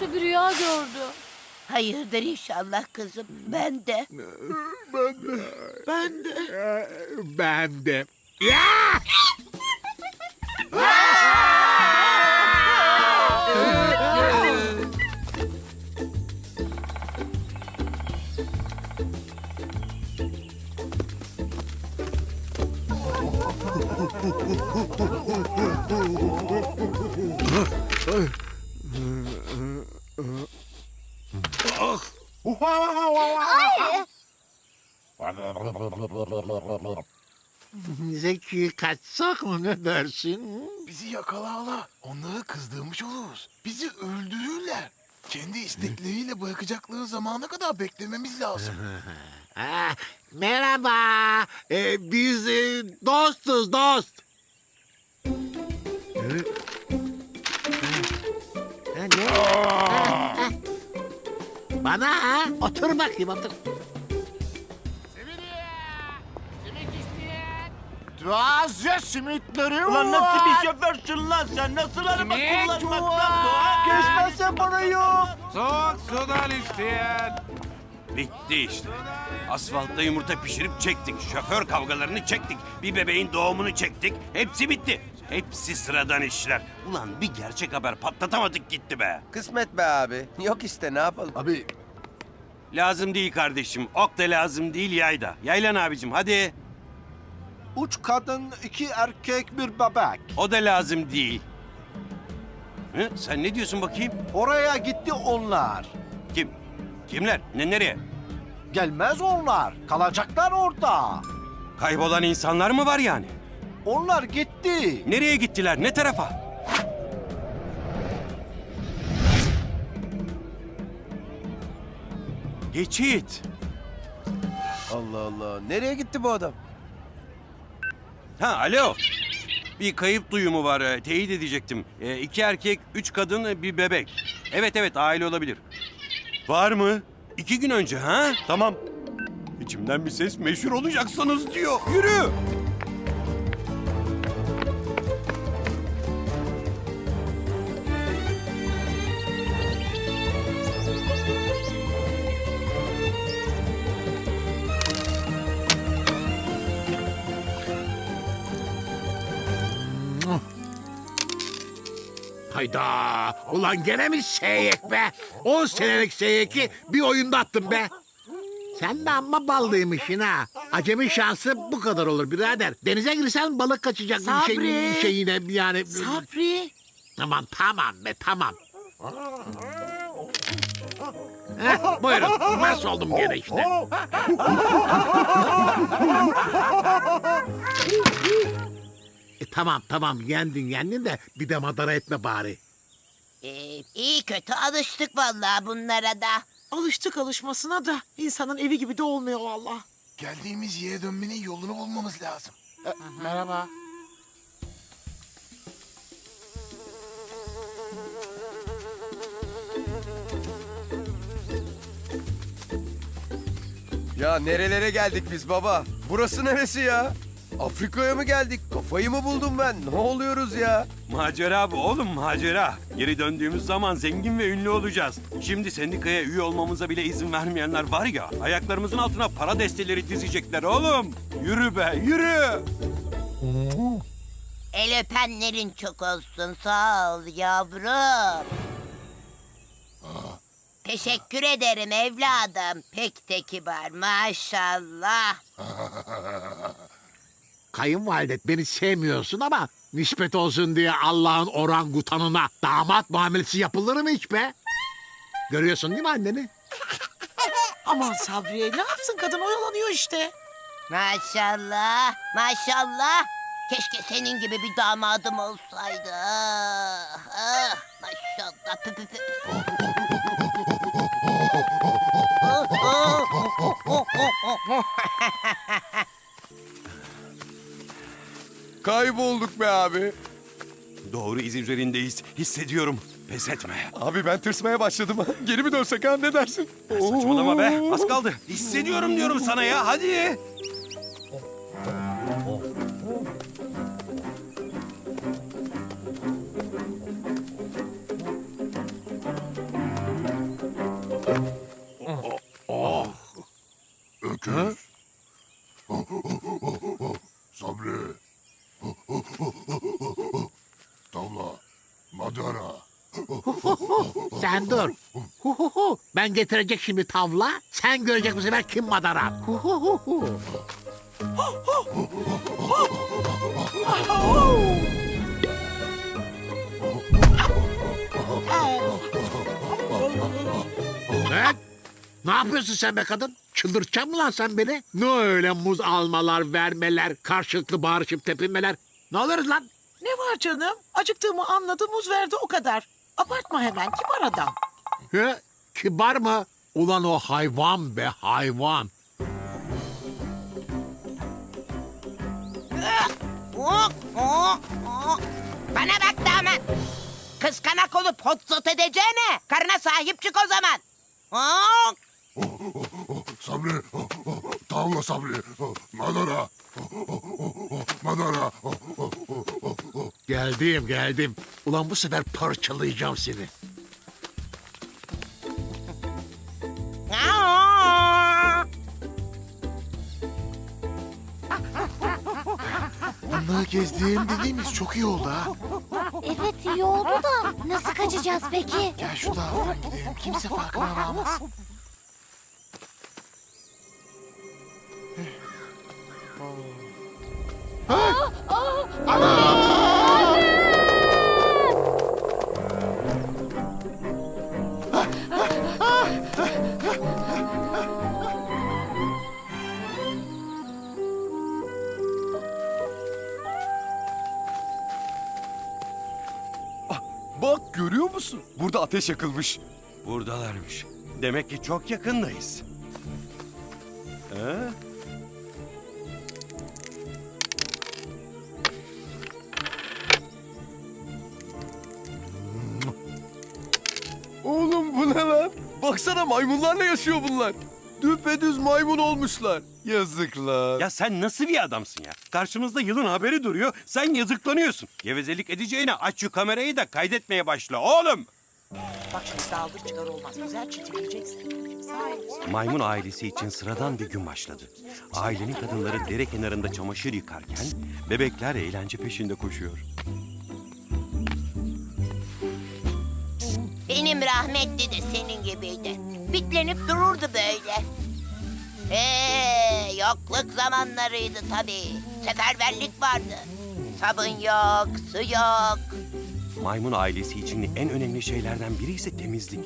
Kötü bir rüya gördüm. Hayırdır inşallah kızım. Ben de. Ben de. Ben de. Zeki kaçsak mı ne dersin? Bizi yakala hala. Onlara kızdırmış oluruz. Bizi öldürürler. Kendi istekleriyle bırakacakları zamana kadar beklememiz lazım. Ah, merhaba. Ee, biz e, dostuz dost. Hı? Bana ha? Otur bakayım otur. Taze simitleri Ulan nasıl bir şoförsün lan sen? Nasıl araba kullanmaktan bu? Kesmezsen parayı yok. Soğuk sudan isteyen. Bitti işte. Asfaltta yumurta pişirip çektik. Şoför kavgalarını çektik. Bir bebeğin doğumunu çektik. Hepsi bitti. Hepsi sıradan işler. Ulan bir gerçek haber patlatamadık gitti be. Kısmet be abi. Yok işte ne yapalım. Abi Lazım değil kardeşim. Ok da lazım değil yay da. Yaylan abicim hadi. Üç kadın, iki erkek, bir bebek. O da lazım değil. Hı? Sen ne diyorsun bakayım? Oraya gitti onlar. Kim? Kimler? Ne nereye? Gelmez onlar. Kalacaklar orada. Kaybolan insanlar mı var yani? Onlar gitti. Nereye gittiler? Ne tarafa? Geçit. Allah Allah. Nereye gitti bu adam? Ha alo. Bir kayıp duyumu var. e, Teyit edecektim. E, iki erkek, üç kadın, e, bir bebek. Evet evet aile olabilir. Var mı? İki gün önce ha? Tamam. İçimden bir ses meşhur olacaksınız diyor. Yürü. Hayda. Ulan gene mi seyek be? 10 senelik seyeki bir oyunda attım be. Sen de amma ballıymışsın ha. Acemi şansı bu kadar olur birader. Denize girsen balık kaçacak bir şey, Sabri. şeyine yani. Sabri. Tamam tamam be tamam. Heh, buyurun. Nasıl oldum gene işte. tamam tamam yendin yendin de bir de madara etme bari. Ee, iyi kötü alıştık vallahi bunlara da. Alıştık alışmasına da insanın evi gibi de olmuyor valla. geldiğimiz yere dönmenin yolunu bulmamız lazım. Merhaba. Ya nerelere geldik biz baba? Burası neresi ya? Afrika'ya mı geldik? Kafayı mı buldum ben? Ne oluyoruz ya? Macera bu oğlum macera. Geri döndüğümüz zaman zengin ve ünlü olacağız. Şimdi sendikaya üye olmamıza bile izin vermeyenler var ya... ...ayaklarımızın altına para desteleri dizecekler oğlum. Yürü be yürü. El öpenlerin çok olsun sağ ol yavrum. Teşekkür ederim evladım. Pek de kibar maşallah. Kayınvalidet beni sevmiyorsun ama nispet olsun diye Allah'ın orangutanına damat muamelesi yapılır mı hiç be? Görüyorsun değil mi anneni? Aman Sabriye ne yapsın kadın oyalanıyor işte. Maşallah maşallah. Keşke senin gibi bir damadım olsaydı. Ah, ah, maşallah. Pü, pü, pü, pü. Kaybolduk be abi. Doğru iz üzerindeyiz. Hissediyorum. Pes etme. Abi ben tırsmaya başladım. Geri mi dönsek ha ne dersin? Saçmalama be. Az kaldı. Hissediyorum diyorum sana ya. Hadi. Sen dur. Hu hu hu. Ben getirecek şimdi tavla. Sen görecek bu sefer kim madara. Hu hu hu hu. Ne? Ne yapıyorsun sen be kadın? Çıldırtacak mı lan sen beni? Ne öyle muz almalar, vermeler, karşılıklı bağırışıp tepinmeler? Ne alırız lan? Ne var canım? Acıktığımı anladı muz verdi o kadar. Abartma hemen kibar adam. He? Kibar mı? Ulan o hayvan be hayvan. Oh, oh, oh. Bana bak damat. Kıskanak olup hotsot edeceğine karına sahip çık o zaman. Oh. Sabri. Tavla Sabri. Madara. Madara. Geldim geldim. Ulan bu sefer parçalayacağım seni. Aa! Onları gezdiğim dediğimiz çok iyi oldu ha. Evet iyi oldu da nasıl kaçacağız peki? Gel şu taraftan gidelim. Kimse farkına varmaz. Ateş yakılmış. Buradalarmış. Demek ki çok yakındayız. Ha? Oğlum bu ne lan? Baksana maymunlarla yaşıyor bunlar. Düpedüz maymun olmuşlar. Yazıklar. Ya sen nasıl bir adamsın ya? Karşımızda yılın haberi duruyor. Sen yazıklanıyorsun. Gevezelik edeceğine aç şu kamerayı da kaydetmeye başla oğlum. Bak şimdi saldır çıkar olmaz. Güzel çiçekleyeceksin. Maymun ailesi için sıradan bir gün başladı. Ailenin kadınları dere kenarında çamaşır yıkarken bebekler eğlence peşinde koşuyor. Benim rahmetli de senin gibiydi. Bitlenip dururdu böyle. Ee, yokluk zamanlarıydı tabii. Seferberlik vardı. Sabun yok, su yok. Maymun ailesi için en önemli şeylerden biri ise temizlik.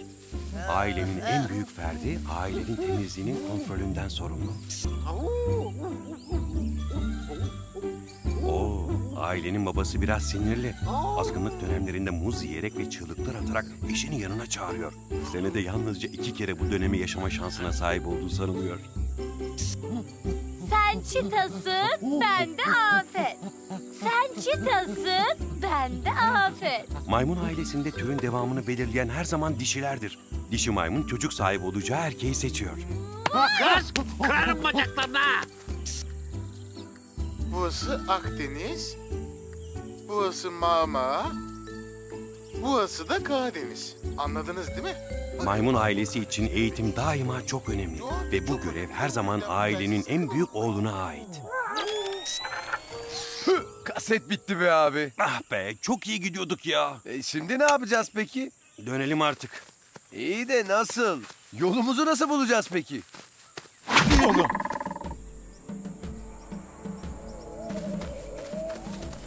Ailenin en büyük ferdi ailenin temizliğinin kontrolünden sorumlu. Oo, ailenin babası biraz sinirli. Azgınlık dönemlerinde muz yiyerek ve çığlıklar atarak eşini yanına çağırıyor. Senede yalnızca iki kere bu dönemi yaşama şansına sahip olduğu sanılıyor. Sen çıtasın, ben de afet. Sen çıtasın, ben de afet. Maymun ailesinde türün devamını belirleyen her zaman dişilerdir. Dişi maymun çocuk sahibi olacağı erkeği seçiyor. Kız kırarım bacaklarını ha. Burası Akdeniz. Burası Marmara. Burası da Karadeniz. Anladınız değil mi? Maymun ailesi için eğitim daima çok önemli ve bu görev her zaman ailenin en büyük oğluna ait. Kaset bitti be abi. Ah be çok iyi gidiyorduk ya. E, şimdi ne yapacağız peki? Dönelim artık. İyi de nasıl? Yolumuzu nasıl bulacağız peki?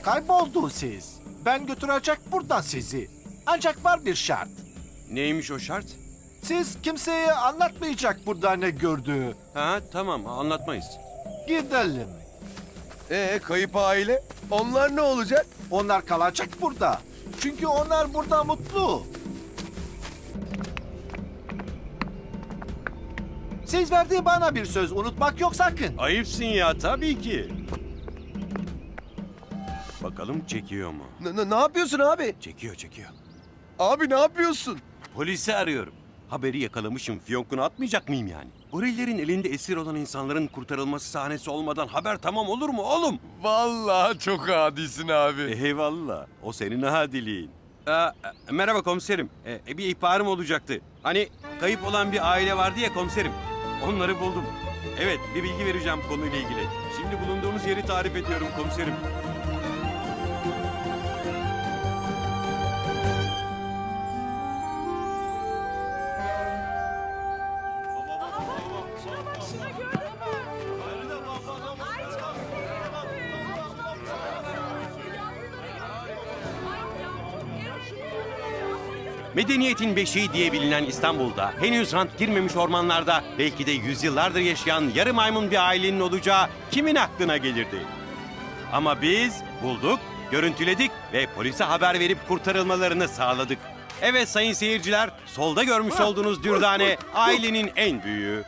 Kayboldu siz. Ben götürecek buradan sizi. Ancak var bir şart. Neymiş o şart? Siz kimseye anlatmayacak burada ne gördüğü. Ha tamam anlatmayız. Gidelim. Ee kayıp aile? Onlar ne olacak? Onlar kalacak burada. Çünkü onlar burada mutlu. Siz verdiği bana bir söz unutmak yok sakın. Ayıpsın ya tabii ki. Bakalım çekiyor mu? N- n- ne yapıyorsun abi? Çekiyor çekiyor. Abi ne yapıyorsun? Polisi arıyorum. Haberi yakalamışım. Fiyonkunu atmayacak mıyım yani? Gorillerin elinde esir olan insanların kurtarılması sahnesi olmadan haber tamam olur mu oğlum? Vallahi çok adisin abi. Eyvallah. O senin adiliğin. Ee, e, merhaba komiserim. Ee, bir ihbarım olacaktı. Hani kayıp olan bir aile vardı ya komiserim. Onları buldum. Evet bir bilgi vereceğim konuyla ilgili. Şimdi bulunduğumuz yeri tarif ediyorum komiserim. Medeniyetin beşiği diye bilinen İstanbul'da henüz rant girmemiş ormanlarda belki de yüzyıllardır yaşayan yarı maymun bir ailenin olacağı kimin aklına gelirdi? Ama biz bulduk, görüntüledik ve polise haber verip kurtarılmalarını sağladık. Evet sayın seyirciler, solda görmüş olduğunuz dürdane ailenin en büyüğü.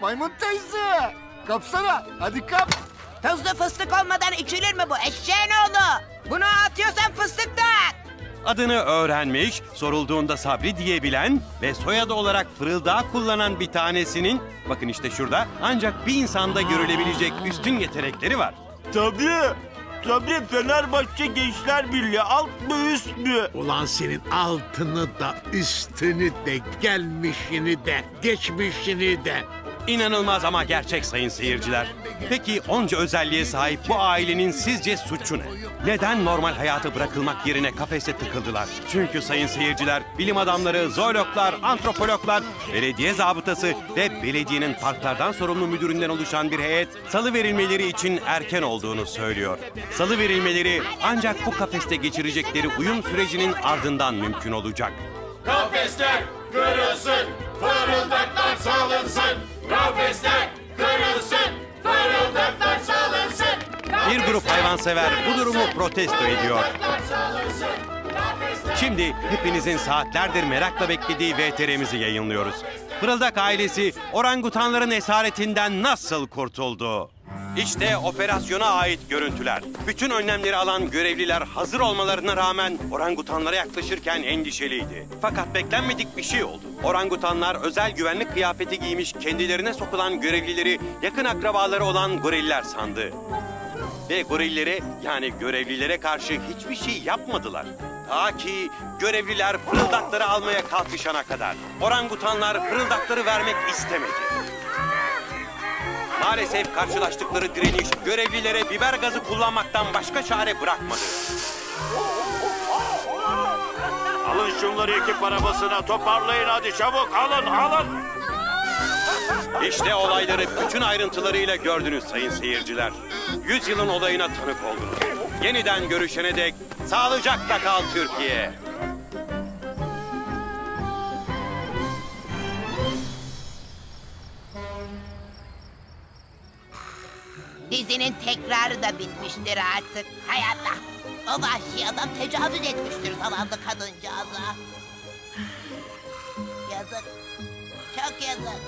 Maymun teyze. Kapsana. Hadi kap. Tuzlu fıstık olmadan içilir mi bu eşeğin oğlu? Bunu atıyorsan fıstık da at. Adını öğrenmiş, sorulduğunda Sabri diyebilen ve soyadı olarak fırıldağı kullanan bir tanesinin, bakın işte şurada, ancak bir insanda görülebilecek üstün yetenekleri var. Tabii. Tabii Fenerbahçe Gençler Birliği alt mı üst mü? Ulan senin altını da üstünü de gelmişini de geçmişini de. İnanılmaz ama gerçek sayın seyirciler. Peki onca özelliğe sahip bu ailenin sizce suçu ne? Neden normal hayatı bırakılmak yerine kafese tıkıldılar? Çünkü sayın seyirciler, bilim adamları, zoologlar, antropologlar, belediye zabıtası ve belediyenin parklardan sorumlu müdüründen oluşan bir heyet salı verilmeleri için erken olduğunu söylüyor. Salı verilmeleri ancak bu kafeste geçirecekleri uyum sürecinin ardından mümkün olacak. Kafesler kırılsın, fırıldaklar salınsın. Kafesler kırılsın, fırıldaklar salınsın. Bir grup hayvansever bu durumu protesto ediyor. Şimdi hepinizin saatlerdir merakla beklediği VTR'mizi yayınlıyoruz. Fırıldak ailesi orangutanların esaretinden nasıl kurtuldu? İşte operasyona ait görüntüler. Bütün önlemleri alan görevliler hazır olmalarına rağmen orangutanlara yaklaşırken endişeliydi. Fakat beklenmedik bir şey oldu. Orangutanlar özel güvenlik kıyafeti giymiş kendilerine sokulan görevlileri yakın akrabaları olan goriller sandı ve gorillere yani görevlilere karşı hiçbir şey yapmadılar. Ta ki görevliler fırıldakları almaya kalkışana kadar. Orangutanlar fırıldakları vermek istemedi. Maalesef karşılaştıkları direniş görevlilere biber gazı kullanmaktan başka çare bırakmadı. Alın şunları ekip arabasına toparlayın hadi çabuk alın alın. İşte olayları bütün ayrıntılarıyla gördünüz sayın seyirciler. Yüzyılın olayına tanık oldunuz. Yeniden görüşene dek sağlıcakla kal Türkiye. Dizinin tekrarı da bitmiştir artık. Hay Allah. O vahşi adam tecavüz etmiştir zavallı kadıncağıza. Yazık. Çok yazık.